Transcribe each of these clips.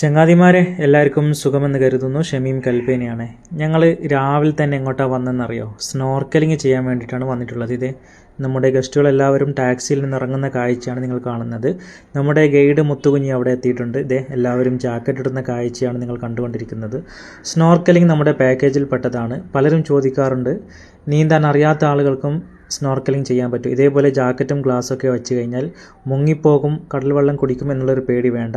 ചങ്ങാതിമാരെ എല്ലാവർക്കും സുഖമെന്ന് കരുതുന്നു. ഷമീം കൽപ്പേനയാണ് ഞങ്ങൾ രാവിലെ തന്നെ എങ്ങോട്ടാണ് വന്നതെന്നറിയോ സ്നോർക്കലിംഗ് ചെയ്യാൻ വേണ്ടിയിട്ടാണ് വന്നിട്ടുള്ളത്. ഇത് നമ്മുടെ ഗസ്റ്റുകളെല്ലാവരും ടാക്സിയിൽ നിന്ന് ഇറങ്ങുന്ന കാഴ്ചയാണ് നിങ്ങൾ കാണുന്നത്. നമ്മുടെ ഗൈഡ് മുത്തുകുഞ്ഞി അവിടെ എത്തിയിട്ടുണ്ട്. ഇതേ എല്ലാവരും ജാക്കറ്റ് ഇടുന്ന കാഴ്ചയാണ് നിങ്ങൾ കണ്ടുകൊണ്ടിരിക്കുന്നത്. സ്നോർക്കലിംഗ് നമ്മുടെ പാക്കേജിൽ പെട്ടതാണ്. പലരും ചോദിക്കാറുണ്ട് നീന്താൻ അറിയാത്ത ആളുകൾക്കും സ്നോർക്കലിംഗ് ചെയ്യാൻ പറ്റും. ഇതേപോലെ ജാക്കറ്റും ഗ്ലാസ്സൊക്കെ വെച്ച് കഴിഞ്ഞാൽ മുങ്ങിപ്പോകും കടൽ വെള്ളം കുടിക്കും എന്നുള്ളൊരു പേടി വേണ്ട.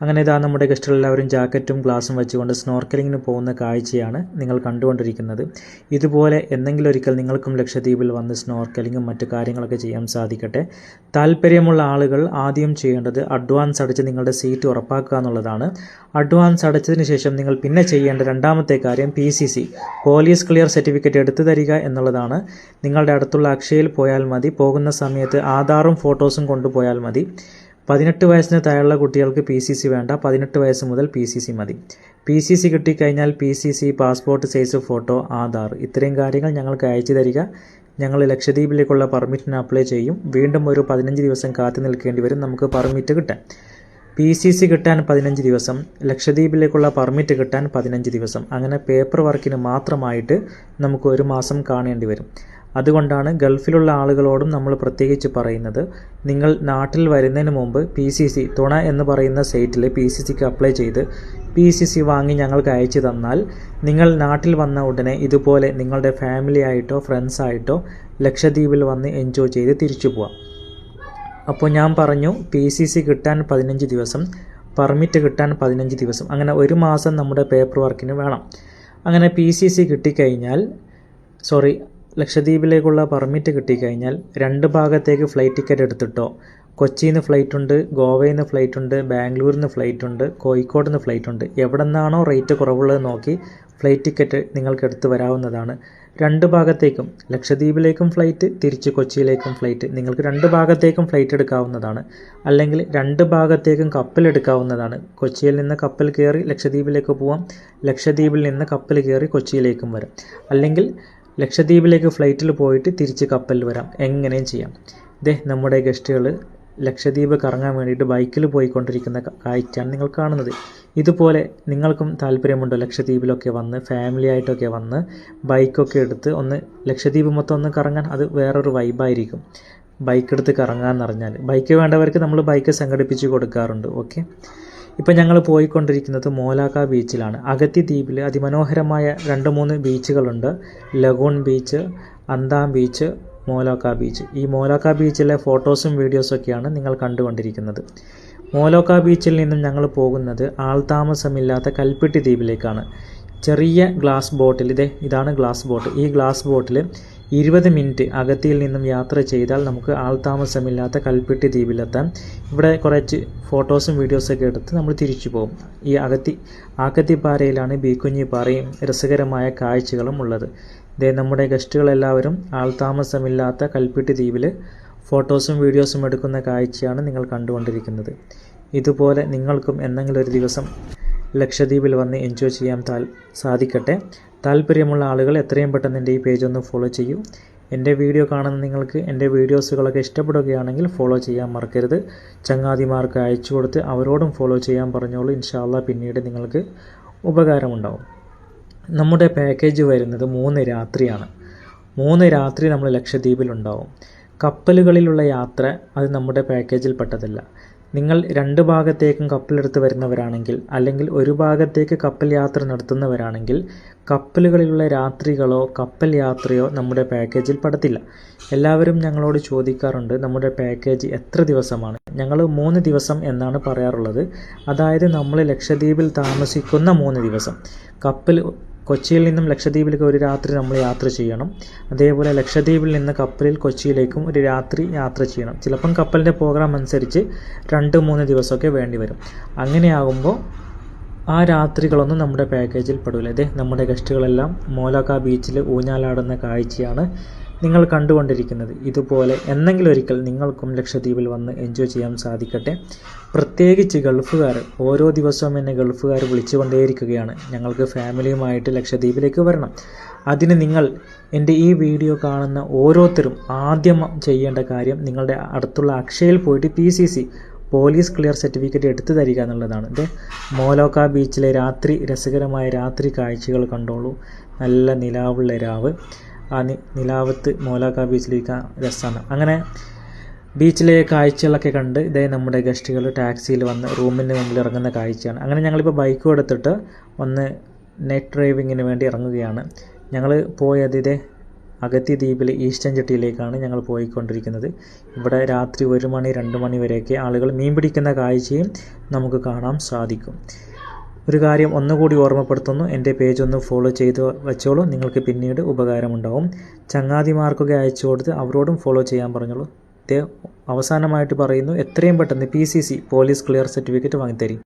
അങ്ങനെ ഇതാ നമ്മുടെ ഗസ്റ്റുകൾ എല്ലാവരും ജാക്കറ്റും ഗ്ലാസും വെച്ചുകൊണ്ട് സ്നോർക്കലിങ്ങിന് പോകുന്ന കാഴ്ചയാണ് നിങ്ങൾ കണ്ടുകൊണ്ടിരിക്കുന്നത്. ഇതുപോലെ എന്തെങ്കിലും ഒരിക്കൽ നിങ്ങൾക്കും ലക്ഷദ്വീപിൽ വന്ന് സ്നോർക്കലിങ്ങും മറ്റു കാര്യങ്ങളൊക്കെ ചെയ്യാൻ സാധിക്കട്ടെ. താല്പര്യമുള്ള ആളുകൾ ആദ്യം ചെയ്യേണ്ടത് അഡ്വാൻസ് അടച്ച് നിങ്ങളുടെ സീറ്റ് ഉറപ്പാക്കുക എന്നുള്ളതാണ്. അഡ്വാൻസ് അടച്ചതിന് ശേഷം നിങ്ങൾ പിന്നെ ചെയ്യേണ്ട രണ്ടാമത്തെ കാര്യം P C C police clear certificate എടുത്തു തരിക എന്നുള്ളതാണ്. നിങ്ങളുടെ അടുത്തുള്ള അക്ഷയയിൽ പോയാൽ മതി പോകുന്ന സമയത്ത് ആധാറും ഫോട്ടോസും കൊണ്ടുപോയാൽ മതി. പതിനെട്ട് വയസ്സിന് താഴെയുള്ള കുട്ടികൾക്ക് പി സി സി വേണ്ട. പതിനെട്ട് വയസ്സ് മുതൽ പി സി സി മതി. പി സി സി കിട്ടിക്കഴിഞ്ഞാൽ P C C passport size photo Aadhaar. ഇത്രയും കാര്യങ്ങൾ ഞങ്ങൾക്ക് അയച്ചു തരിക. ഞങ്ങൾ ലക്ഷദ്വീപിലേക്കുള്ള പെർമിറ്റിന് അപ്ലൈ ചെയ്യും. വീണ്ടും ഒരു പതിനഞ്ച് ദിവസം കാത്തു നിൽക്കേണ്ടി വരും. നമുക്ക് പെർമിറ്റ് കിട്ടാൻ. പി സി സി കിട്ടാൻ പതിനഞ്ച് ദിവസം. ലക്ഷദ്വീപിലേക്കുള്ള പെർമിറ്റ് കിട്ടാൻ പതിനഞ്ച് ദിവസം. അങ്ങനെ പേപ്പർ വർക്കിന് മാത്രമായിട്ട് നമുക്ക് ഒരു മാസം കാണേണ്ടി വരും. അതുകൊണ്ടാണ് ഗൾഫിലുള്ള ആളുകളോടും നമ്മൾ പ്രത്യേകിച്ച് പറയുന്നത്. നിങ്ങൾ നാട്ടിൽ വരുന്നതിന് മുമ്പ് പി സി സി തുണ എന്ന് പറയുന്ന സൈറ്റിൽ പി സി സിക്ക് അപ്ലൈ ചെയ്ത് പി സി സി വാങ്ങി ഞങ്ങൾക്ക് അയച്ചു തന്നാൽ നിങ്ങൾ നാട്ടിൽ വന്ന ഉടനെ ഇതുപോലെ നിങ്ങളുടെ ഫാമിലി ആയിട്ടോ ഫ്രണ്ട്സായിട്ടോ ലക്ഷദ്വീപിൽ വന്ന് എൻജോയ് ചെയ്ത് തിരിച്ചു പോവാം. അപ്പോൾ ഞാൻ പറഞ്ഞു പി സി സി കിട്ടാൻ പതിനഞ്ച് ദിവസം പെർമിറ്റ് കിട്ടാൻ പതിനഞ്ച് ദിവസം അങ്ങനെ ഒരു മാസം നമ്മുടെ പേപ്പർ വർക്കിന് വേണം. അങ്ങനെ പി സി സി കിട്ടിക്കഴിഞ്ഞാൽ സോറി ലക്ഷദ്വീപിലേക്കുള്ള പെർമിറ്റ് കിട്ടിക്കഴിഞ്ഞാൽ രണ്ട് ഭാഗത്തേക്ക് ഫ്ലൈറ്റ് ടിക്കറ്റ് എടുത്തിട്ടോ. കൊച്ചിയിൽ നിന്ന് ഫ്ലൈറ്റ് ഉണ്ട് ഗോവയിൽ നിന്ന് ഫ്ലൈറ്റ് ഉണ്ട് ബാംഗ്ലൂരിൽ നിന്ന് ഫ്ലൈറ്റ് ഉണ്ട് കോഴിക്കോട് നിന്ന് ഫ്ലൈറ്റ് ഉണ്ട്. എവിടെ നിന്നാണോ റേറ്റ് കുറവുള്ളത് നോക്കി ഫ്ലൈറ്റ് ടിക്കറ്റ് നിങ്ങൾക്ക് എടുത്തു വരാവുന്നതാണ്. രണ്ട് ഭാഗത്തേക്കും ലക്ഷദ്വീപിലേക്കും ഫ്ലൈറ്റ് തിരിച്ച് കൊച്ചിയിലേക്കും ഫ്ലൈറ്റ് നിങ്ങൾക്ക് രണ്ട് ഭാഗത്തേക്കും ഫ്ലൈറ്റ് എടുക്കാവുന്നതാണ്. അല്ലെങ്കിൽ രണ്ട് ഭാഗത്തേക്കും കപ്പൽ എടുക്കാവുന്നതാണ്. കൊച്ചിയിൽ നിന്ന് കപ്പൽ കയറി ലക്ഷദ്വീപിലേക്ക് പോവാം. ലക്ഷദ്വീപിൽ നിന്ന് കപ്പൽ കയറി കൊച്ചിയിലേക്കും വരാം. അല്ലെങ്കിൽ ലക്ഷദ്വീപിലേക്ക് ഫ്ലൈറ്റിൽ പോയിട്ട് തിരിച്ച് കപ്പലിൽ വരാം. എങ്ങനെയും ചെയ്യാം. ഇതേ നമ്മുടെ ഗസ്റ്റുകൾ ലക്ഷദ്വീപ് കറങ്ങാൻ വേണ്ടിയിട്ട് ബൈക്കിൽ പോയിക്കൊണ്ടിരിക്കുന്ന കാഴ്ചയാണ് നിങ്ങൾ കാണുന്നത്. ഇതുപോലെ നിങ്ങൾക്കും താല്പര്യമുണ്ടോ ലക്ഷദ്വീപിലൊക്കെ വന്ന് ഫാമിലി ആയിട്ടൊക്കെ വന്ന് ബൈക്കൊക്കെ എടുത്ത് ഒന്ന് ലക്ഷദ്വീപ് മൊത്തം ഒന്ന് കറങ്ങാൻ? അത് വേറൊരു വൈബായിരിക്കും ബൈക്ക് എടുത്ത് കറങ്ങാമെന്ന് പറഞ്ഞാൽ ബൈക്ക് വേണ്ടവർക്ക് നമ്മൾ ബൈക്ക് സംഘടിപ്പിച്ച് കൊടുക്കാറുണ്ട്. ഓക്കെ ഇപ്പം ഞങ്ങൾ പോയിക്കൊണ്ടിരിക്കുന്നത് മോലാക്ക ബീച്ചിലാണ്. അഗത്തി ദ്വീപിൽ അതിമനോഹരമായ രണ്ട് മൂന്ന് ബീച്ചുകളുണ്ട്. ലഗൂൺ ബീച്ച് അന്താം ബീച്ച് മോലോക്ക ബീച്ച്. ഈ മോലോക്ക ബീച്ചിലെ ഫോട്ടോസും വീഡിയോസൊക്കെയാണ് നിങ്ങൾ കണ്ടുകൊണ്ടിരിക്കുന്നത്. മോലോക്ക ബീച്ചിൽ നിന്നും ഞങ്ങൾ പോകുന്നത് ആൾതാമസമില്ലാത്ത കൽപ്പെട്ടി ദ്വീപിലേക്കാണ്. ചെറിയ ഗ്ലാസ് ബോട്ടിൽ ഇതേ ഇതാണ് ഗ്ലാസ് ബോട്ട്. ഈ ഗ്ലാസ് ബോട്ടിൽ ഇരുപത് മിനിറ്റ് അഗത്തിയിൽ നിന്നും യാത്ര ചെയ്താൽ നമുക്ക് ആൾതാമസമില്ലാത്ത കൽപ്പെട്ടി ദ്വീപിലെത്താം. ഇവിടെ കുറച്ച് ഫോട്ടോസും വീഡിയോസൊക്കെ എടുത്ത് നമ്മൾ തിരിച്ചു പോകും. ഈ അകത്തി ആക്കത്തിപ്പാറയിലാണ് ബീക്കുഞ്ഞി പാറയും രസകരമായ കാഴ്ചകളും ഉള്ളത്. ഇതേ നമ്മുടെ ഗസ്റ്റുകളെല്ലാവരും ആൾതാമസമില്ലാത്ത കൽപ്പെട്ടി ദ്വീപിൽ ഫോട്ടോസും വീഡിയോസും എടുക്കുന്ന കാഴ്ചയാണ് നിങ്ങൾ കണ്ടുകൊണ്ടിരിക്കുന്നത്. ഇതുപോലെ നിങ്ങൾക്കും എന്തെങ്കിലും ഒരു ദിവസം ലക്ഷദ്വീപിൽ വന്ന് എൻജോയ് ചെയ്യാൻ സാധിക്കട്ടെ. താല്പര്യമുള്ള ആളുകൾ എത്രയും പെട്ടെന്ന് എന്റെ ഈ പേജ് ഒന്ന് ഫോളോ ചെയ്യൂ. എന്റെ വീഡിയോ കാണുന്ന നിങ്ങൾക്ക് എന്റെ വീഡിയോസുകളൊക്കെ ഇഷ്ടപ്പെടുകയാണെങ്കിൽ ഫോളോ ചെയ്യാൻ മറക്കരുത്. ചങ്ങാതിമാർക്ക് അയച്ചു കൊടുത്ത് അവരോടും ഫോളോ ചെയ്യാൻ പറഞ്ഞോളൂ. ഇൻഷാല്ല പിന്നീട് നിങ്ങൾക്ക് ഉപകാരമുണ്ടാവും. നമ്മുടെ പാക്കേജ് വരുന്നത് മൂന്ന് രാത്രിയാണ്. മൂന്ന് രാത്രി നമ്മൾ ലക്ഷദ്വീപിലുണ്ടാവും കപ്പലുകളിലുള്ള യാത്ര അത് നമ്മുടെ പാക്കേജിൽ പെട്ടതല്ല. നിങ്ങൾ രണ്ട് ഭാഗത്തേക്കും കപ്പലെടുത്ത് വരുന്നവരാണെങ്കിൽ അല്ലെങ്കിൽ ഒരു ഭാഗത്തേക്ക് കപ്പൽ യാത്ര നടത്തുന്നവരാണെങ്കിൽ കപ്പലുകളിലുള്ള രാത്രികളോ കപ്പൽ യാത്രയോ നമ്മുടെ പാക്കേജിൽ പെടത്തില്ല. എല്ലാവരും ഞങ്ങളോട് ചോദിക്കാറുണ്ട് നമ്മുടെ പാക്കേജ് എത്ര ദിവസമാണ്. ഞങ്ങൾ മൂന്ന് ദിവസം എന്നാണ് പറയാറുള്ളത്. അതായത് നമ്മൾ ലക്ഷദ്വീപിൽ താമസിക്കുന്ന മൂന്ന് ദിവസം. കപ്പൽ കൊച്ചിയിൽ നിന്നും ലക്ഷദ്വീപിലേക്ക് ഒരു രാത്രി നമ്മൾ യാത്ര ചെയ്യണം. അതേപോലെ ലക്ഷദ്വീപിൽ നിന്ന് കപ്പലിൽ കൊച്ചിയിലേക്കും ഒരു രാത്രി യാത്ര ചെയ്യണം. ചിലപ്പം കപ്പലിന്റെ പ്രോഗ്രാം അനുസരിച്ച് രണ്ട് മൂന്ന് ദിവസമൊക്കെ വേണ്ടി വരും. അങ്ങനെയാകുമ്പോൾ ആ രാത്രികളൊന്നും നമ്മുടെ പാക്കേജിൽ പെടില്ല ഇതേ നമ്മുടെ ഗസ്റ്റുകളെല്ലാം മോലാക്ക ബീച്ചിൽ ഊഞ്ഞാലാടുന്ന കാഴ്ചയാണ് നിങ്ങൾ കണ്ടുകൊണ്ടിരിക്കുന്നത് ഇതുപോലെ എന്നെങ്കിലും ഒരിക്കൽ നിങ്ങൾക്കും ലക്ഷദ്വീപിൽ വന്ന് എൻജോയ് ചെയ്യാൻ സാധിക്കട്ടെ. പ്രത്യേകിച്ച് ഗൾഫുകാർ ഓരോ ദിവസവും എന്നെ ഗൾഫുകാർ വിളിച്ചുകൊണ്ടേയിരിക്കുകയാണ്. ഞങ്ങൾക്ക് ഫാമിലിയുമായിട്ട് ലക്ഷദ്വീപിലേക്ക് വരണം. അതിന് നിങ്ങൾ എന്റെ ഈ വീഡിയോ കാണുന്ന ഓരോരുത്തരും ആദ്യം ചെയ്യേണ്ട കാര്യം നിങ്ങളുടെ അടുത്തുള്ള അക്ഷയയിൽ പോയിട്ട് P C C police clear certificate എടുത്തു തരിക എന്നുള്ളതാണ്. ഇത് മോലോക്ക ബീച്ചിലെ രാത്രി രസകരമായ രാത്രി കാഴ്ചകൾ കണ്ടോളൂ. നല്ല നിലാവുള്ള രാവ്. ആ നിലാവത്ത് മോലാക്ക ബീച്ചിലേക്ക് രസമാണ് അങ്ങനെ ബീച്ചിലെ കാഴ്ചകളൊക്കെ കണ്ട് ഇതേ നമ്മുടെ ഗസ്റ്റുകൾ ടാക്സിയിൽ വന്ന് റൂമിന് മുമ്പിൽ ഇറങ്ങുന്ന കാഴ്ചയാണ്. അങ്ങനെ ഞങ്ങളിപ്പോൾ ബൈക്കും എടുത്തിട്ട് ഒന്ന് നെറ്റ് ഡ്രൈവിങ്ങിന് വേണ്ടി ഇറങ്ങുകയാണ്. ഞങ്ങൾ പോയത് ഇതേ അഗത്തി ദ്വീപിലെ ഈസ്റ്റേൺ ജെട്ടിയിലേക്കാണ് ഞങ്ങൾ പോയിക്കൊണ്ടിരിക്കുന്നത്. ഇവിടെ രാത്രി ഒരു മണി രണ്ട് മണി വരെയൊക്കെ ആളുകൾ മീൻ പിടിക്കുന്ന കാഴ്ചയും നമുക്ക് കാണാൻ സാധിക്കും. ഒരു കാര്യം ഒന്നുകൂടി ഓർമ്മപ്പെടുത്തുന്നു. എന്റെ പേജ് ഒന്ന് ഫോളോ ചെയ്ത് വെച്ചോളൂ. നിങ്ങൾക്ക് പിന്നീട് ഉപകാരമുണ്ടാവും. ചങ്ങാതിമാർക്കൊക്കെ അയച്ചു കൊടുത്ത് അവരോടും ഫോളോ ചെയ്യാൻ പറഞ്ഞോളൂ. അവസാനമായിട്ട് പറയുന്നു എത്രയും പെട്ടെന്ന് P C C police clear certificate വാങ്ങിത്തരും.